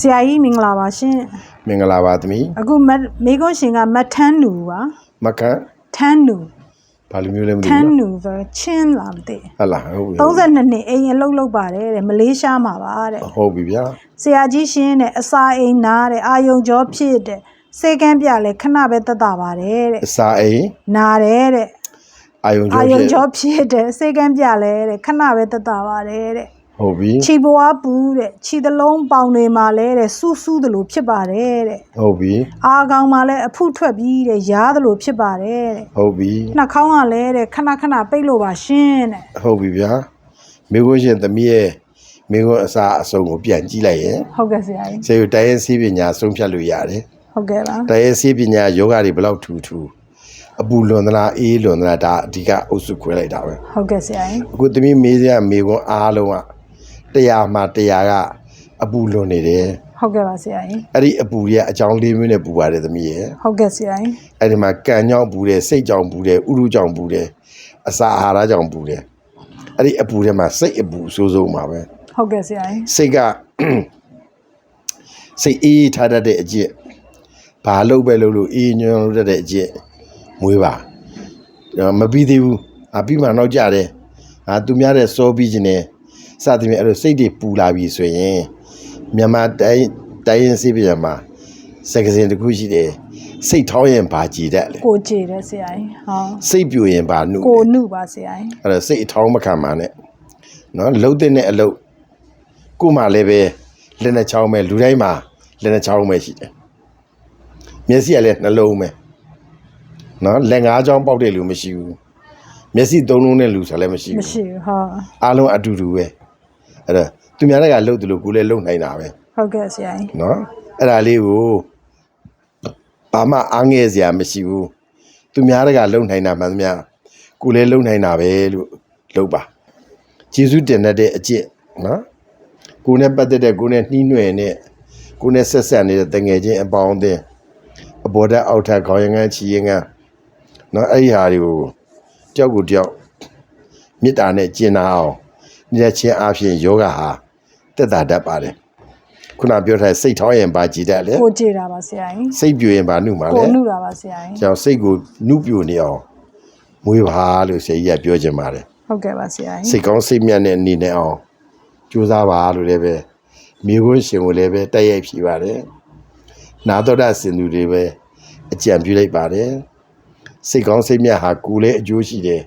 ဆရာကြီးမင်္ဂလာပါရှင်မင်္ဂလာပါသမီးအခုမတ်မေကွန်းရှင်ကမတ်ထန်းနူပါမခန့်ထန်းနူဘာလိုမျိုးလဲမသိထန်းဘူးနူဆိုတော့ချင်းလာမသိဟုတ်လားဟုတ်ပြီ32နှစ်အိမ်အလုပ်လုပ်ပါတယ်တဲ့မလေးရှားမှာပါတဲ့ဟုတ်ပြီဗျာဆရာကြီးရှင်တဲ့အစာအိမ်နာတဲ့အာယုံကြောဖြစ်တဲ့စေကန်းပြလဲခဏပဲတက်တာပါတယ်တဲ့အစာအိမ်နာတယ်တဲ့အာယုံအာကျော်ယုံဖြစ်ကြောဖြစ်တဲ့စေကန်းပြလဲတဲ့ခဏပဲတက်တာပါတယ်တဲ့ ဟုတ်ပြီခြေပွားပူတဲ့ခြေသလုံးပေါင်တွေမှာလဲတဲ့စူးစူးတယ်လို့ဖြစ်ပါတယ်တဲ့ဟုတ်ပြီအာကောင်မှာလည်းအဖုထွက်ပြီးတဲ့ရားတယ်လို့ဖြစ်ပါတယ်တဲ့ဟုတ်ပြီနှာခေါင်းကလည်းတဲ့ခဏခဏပိတ်လို့ပါရှင်တဲ့ဟုတ်ပြီဗျာမိခွန်းရှင်သမီးရဲ့မိခွန်းအစာအစုံကိုပြန်ကြည့်လိုက်ရင်ဟုတ်ကဲ့ဆရာကြီးစေရတိုင်းရင်စီးပညာဆုံးဖြတ်လို့ရတယ်ဟုတ်ကဲ့ပါတိုင်းရင်စီးပညာယောဂတွေဘယ်လောက်ထူထူအပူလွန်သလားအေးလွန်သလားဒါအဓိကအုပ်စုခွဲလိုက်တာပဲဟုတ်ကဲ့ဆရာကြီးအခုသမီးမေးစရာမိခွန်းအားလုံးက တရားမှတရားကအပူလွန်နေတယ်ဟုတ်ကဲ့ပါဆရာကြီးအဲ့ဒီအပူကြီးကအကြောင်းလေးမျိုးနဲ့ပူပါတယ်သမီးရဲ့ဟုတ်ကဲ့ဆရာကြီးအဲ့ဒီမှာကံကြောင့်ပူတယ်စိတ်ကြောင့်ပူတယ်ဥရုကြောင့်ပူတယ်အစာအာဟာရကြောင့်ပူတယ်အဲ့ဒီအပူထဲမှာစိတ်အပူအဆိုးဆုံးပါပဲဟုတ်ကဲ့ဆရာကြီးစိတ်ကစိတ်အေးထားတတ်တဲ့အကျင့်ဘာလို့ပဲလို့လို့အေးညွန်းလို့တတ်တဲ့အကျင့်မွေးပါအဲ့မပြီးသေးဘူးအပြီးမှနောက်ကြတယ်အာသူများတဲ့စောပြီးခြင်းနဲ့ စသဖြင့်အဲ့လိုစိတ်တွေပူလာပြီဆိုရင်မြန်မာတိုင်းတိုင်းရင်စိပြန်မှာစကစင်တစ်ခုရှိတယ်စိတ်ထောင်းရင်ဘာကြည်တတ်လဲကိုကြည်တယ်ဆရာကြီးဟောစိတ်ပြူရင်ဘာနုလဲကိုနုပါဆရာကြီးအဲ့ဒါစိတ်အထောင်းမခံပါနဲ့နော်လှုပ်တဲ့အလုပ်ကို့မှာလည်းပဲလက်နဲ့ချောင်းပဲလူတိုင်းမှာလက်နဲ့ချောင်းပဲရှိတယ်မျက်စိကလည်းနှလုံးပဲနော်လက်ငါးချောင်းပေါက်တဲ့လူမရှိဘူးမျက်စိသုံးလုံးနဲ့လူဆိုလည်းမရှိမဘူးရှိဘူးဟောအားလုံးအတူတူပဲ အဲ့ဒါသူများတွေကလှုပ်တယ်လို့ကိုယ်လည်းလှုပ်နိုင်တာပဲဟုတ်ကဲ့ဆရာကြီးနော်အဲ့ဒါလေးကိုဘာမှအားငယ်စရာမရှိဘူးသူများတွေကလုံနိုင်တာမှန်သမျှကိုယ်လည်းလုံနိုင်တာပဲလို့လုပ်ပါကျေးဇူးတင်တတ်တဲ့အကျင့်နော်ကိုယ်နဲ့ပတ်သက်တဲ့ကိုယ်နဲ့နှီးနွယ်နဲ့ကိုယ်နဲ့ဆက်ဆက်နေတဲ့တငယ်ချင်းအပေါင်းအသင်းအဘောဓာတ်အောက်ထပ်ခေါင်းရငန်းချီရင်ငန်းနော်အဲ့ဒီဟာတွေကိုတယောက်ကိုတယောက်မေတ္တာနဲ့ကျင်နာအောင် ညချင်းအဖြစ်ယောဂဟာတက်တာတတ်ပါတယ်ခုနပြောထားတဲ့စိတ်ထောင်းရင်ပါကြည်တတ်လေကိုကြည်တာပါဆရာကြီးစိတ်ပြူရင်ပါနှုတ်မှာလေကိုနုတာပါဆရာကြီးကျွန်တော်စိတ်ကိုနှုတ်ပြူနေအောင်မွေးပါလို့ဆရာကြီးကပြောချင်ပါတယ်ဟုတ်ကဲ့ပါဆရာကြီးစိတ်ကောင်းစိတ်မြတ်နဲ့နေနေအောင်ကြိုးစားပါလို့လည်းပဲမိခွန်းရှင်ကိုလည်းပဲတိုက်ရိုက်ဖြေပါတယ်နာတော်တာစင်သူတွေပဲအကြံပြုလိုက်ပါတယ်စိတ်ကောင်းစိတ်မြတ်ဟာကိုယ်လည်းအကျိုးရှိတယ်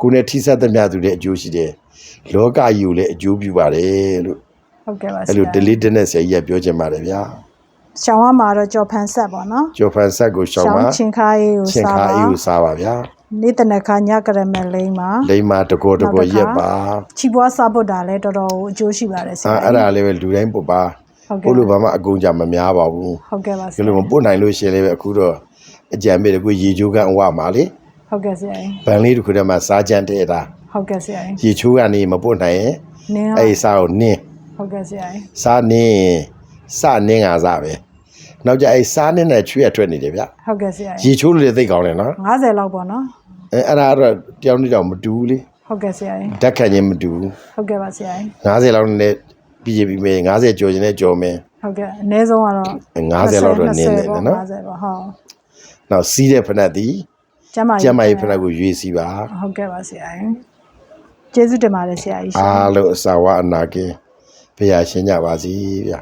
ကိုယ်နဲ့ထိစပ်သမျှသူလည်းအကျိုးရှိတယ် လောကကြီးကိုလည်းအကျိုးပြုပါတယ်လို့ဟုတ်ကဲ့ပါဆအဲ့ရာလိုကြီး delete နဲ့ဆရာကြီးကပြောချင်ပါတယ်ဗျာရှောင်းရမှာတော့ကြော်ဖန်ဆက်ပါနော်ကျော်ဖန်ဆက်ကိုရှောင်းပါချင်းခါရေးကိုချင်းစားခါပါအေးကိုစားပါဗျာနေ့တနခါညကရမယ်လိမ့်ပါလိမ္မာတကောတကောရက်ပါချီပွားစားဖို့တာလည်းတော်တော်အကျိုးရှိပါတယ်ဆအာရာအဲ့ဒါလည်းပဲလူတိုင်းပုတ်ပါဟုတ်ကဲ့ကိုလိုဘာမှအကုန်ကြမများပါဘူးဟုတ်ကဲ့ပါဆဒီရာလိုမပုတ်နိုင်လို့ရှရင်လည်းပဲအခုတော့အကြံပေးတယ်ကိုရေချိုးကန်ဝမှာလေဟုတ်ကဲ့ဆရာကြီး ဗန်လေးတစ်ခုတည်းမှာစားကြမ်းတဲ့တာ ဟုတ်ကဲ့ဆရာကြီးရေချိုးကနေမပုတ်နိုင်ရင်နင်းအဲ့ဒီစားကိုနင်းဟုတ်ကဲ့ဆရာကြီးစားနင်းရင်စနင်းကစားပဲနောက်ကြအဲ့စားနင်းတဲ့ချွေးရထွက်နေတယ်ဗျဟုတ်ကဲ့ဆရာကြီးရေချိုးလို့လည်းသိကောင်းတယ်နော်50လောက်ပေါ့နော်အဲအဲ့ဒါကတော့တယောက်နဲ့တယောက်မတူဘူးလေဟုတ်ကဲ့ဆရာကြီးဓာတ်ခံခြင်းမတူဘူးဟုတ်ကဲ့ပါဆရာကြီး90လောက်နဲ့ပြီးပြီမယ်90ကျော်ခြင်းနဲ့ကျော်မယ်ဟုတ်ကဲ့အနည်းဆုံးကတော့50လောက်တော့နင်းနေတယ်နော်50ပေါ့ဟုတ်နောက်စီးတဲ့ဖက်နှက်သည်ကျမ်းမာကျမ်းမာရေးဖက်နှက်ကိုရွေးစီပါဟုတ်ကဲ့ပါဆရာကြီး ကျေးဇူးတင်ပါတယ်ဆရာကြီးရှင်အားလုံးအစာဝအနာကင်းဖရာရှင်ကြပါစီဗျာ